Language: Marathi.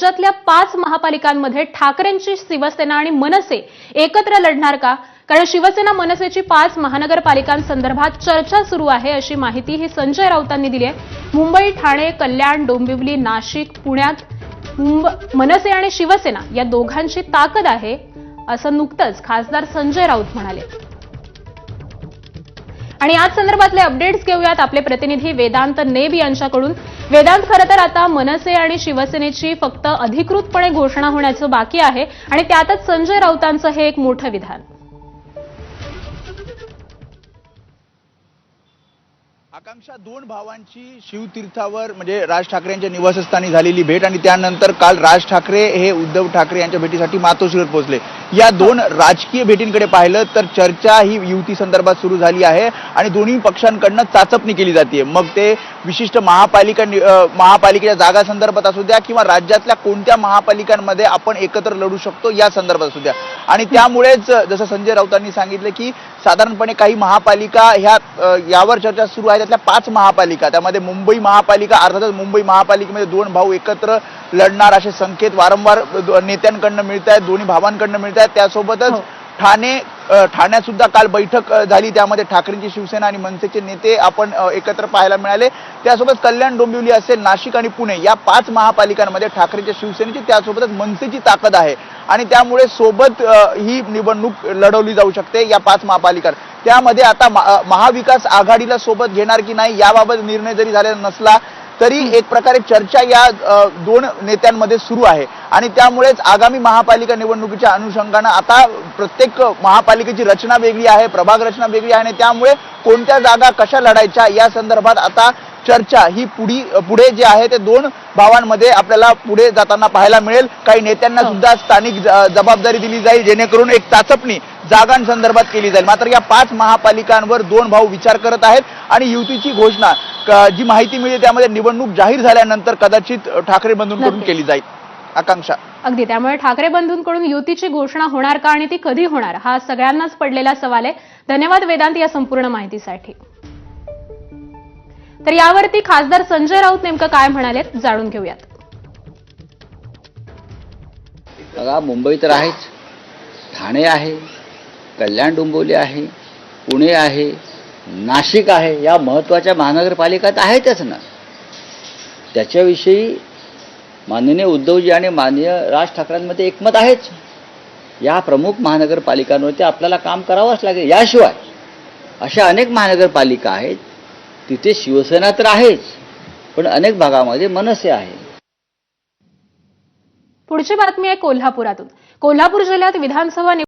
राज्यातल्या पाच महापालिकांमध्ये ठाकरेंची शिवसेना आणि मनसे एकत्र लढणार का? कारण शिवसेना मनसेची पाच महानगरपालिकांसंदर्भात चर्चा सुरू आहे अशी माहिती ही संजय राऊतांनी दिली आहे. मुंबई ठाणे कल्याण डोंबिवली नाशिक पुण्यात मनसे आणि शिवसेना या दोघांची ताकद आहे असं नुकतंच खासदार संजय राऊत म्हणाले. आणि याच संदर्भातले अपडेट्स घेऊयात. आपले प्रतिनिधी वेदांत नेब यांच्याकडून. वेदांत खरं तर आता मनसे आणि शिवसेनेची फक्त अधिकृतपणे घोषणा होण्याचं बाकी आहे. आणि त्यातच संजय राऊतांचं हे एक मोठं विधान. आकांक्षा दोन भावांची शिवतीर्थावर म्हणजे राज ठाकरेंच्या निवासस्थानी झालेली भेट आणि त्यानंतर काल राज ठाकरे हे उद्धव ठाकरे यांच्या भेटीसाठी मातोश्रीवर पोहोचले. या दोन राजकीय भेटींकडे पाहिलं तर चर्चा ही युती संदर्भात सुरू झाली आहे आणि दोन्ही पक्षांकडनं चाचपणी केली जाते मग ते विशिष्ट महापालिका महापालिकेच्या जागा संदर्भात असू द्या किंवा राज्यातल्या कोणत्या महापालिकांमध्ये आपण एकत्र लढू शकतो या संदर्भात असू द्या. आणि त्यामुळेच जसं संजय राऊतांनी सांगितलं की साधारणपणे काही महापालिका ह्या यावर चर्चा सुरू आहे. त्यातल्या पाच महापालिका त्यामध्ये मुंबई महापालिका अर्थातच मुंबई महापालिकेमध्ये दोन भाऊ एकत्र लढणार असे संकेत वारंवार नेत्यांकडनं मिळत आहेत दोन्ही भावांकडनं मिळत आहेत त्यासोबतच हो. ठाणे ठाण्यात सुद्धा काल बैठक झाली. त्यामध्ये ठाकरेंची शिवसेना आणि मनसेचे नेते आपण एकत्र पाहायला मिळाले. त्यासोबत कल्याण डोंबिवली असेल नाशिक आणि पुणे या पाच महापालिकांमध्ये ठाकरेंच्या शिवसेनेची त्यासोबतच मनसेची ताकद आहे. आणि त्यामुळे सोबत ही निवडणूक लढवली जाऊ शकते या पाच महापालिका. त्यामध्ये आता महाविकास आघाडीला सोबत घेणार की नाही याबाबत निर्णय जरी झालेला नसला तरी एक प्रकारे चर्चा या दोन नेत्यांमध्ये सुरू आहे. आणि त्यामुळेच आगामी महापालिका निवडणुकीच्या अनुषंगानं आता प्रत्येक महापालिकेची रचना वेगळी आहे प्रभाग रचना वेगळी आहे आणि त्यामुळे कोणत्या जागा कशा लढायच्या या संदर्भात आता चर्चा ही पुढी पुढे जे आहे ते दोन भावांमध्ये आपल्याला पुढे जाताना पाहायला मिळेल. काही नेत्यांना हो. सुद्धा स्थानिक जबाबदारी दिली जाईल जेणेकरून एक चाचपणी जागांसंदर्भात केली जाईल. मात्र या पाच महापालिकांवर दोन भाऊ विचार करत आहेत आणि युतीची घोषणा जी माहिती मिळते त्यामध्ये निवडणूक जाहीर झाल्यानंतर कदाचित ठाकरे बंधूंकडून. केली जाईल. आकांक्षा. अगदी. त्यामुळे ठाकरे बंधूंकडून युतीची घोषणा होणार का आणि ती कधी होणार हा सगळ्यांनाच पडलेला सवाल आहे. धन्यवाद वेदांत या संपूर्ण माहितीसाठी. तर यावरती खासदार संजय राऊत नेमकं काय म्हणालेत जाणून घेऊयात. बघा मुंबई तर आहेच. ठाणे आहे कल्याण डोंबिवली आहे पुणे आहे नाशिक आहे या महत्त्वाच्या महानगरपालिका आहेतच ना. त्याच्याविषयी माननीय उद्धवजी आणि माननीय राज ठाकरेंमध्ये एकमत आहेच. या प्रमुख महानगरपालिकांवरती आपल्याला काम करावंच लागेल. याशिवाय अशा अनेक महानगरपालिका आहेत तिथे शिवसेना तर आहेच पण अनेक भागामध्ये मनसे आहे. पुढची बातमी आहे कोल्हापुरातून. कोल्हापूर जिल्ह्यात विधानसभा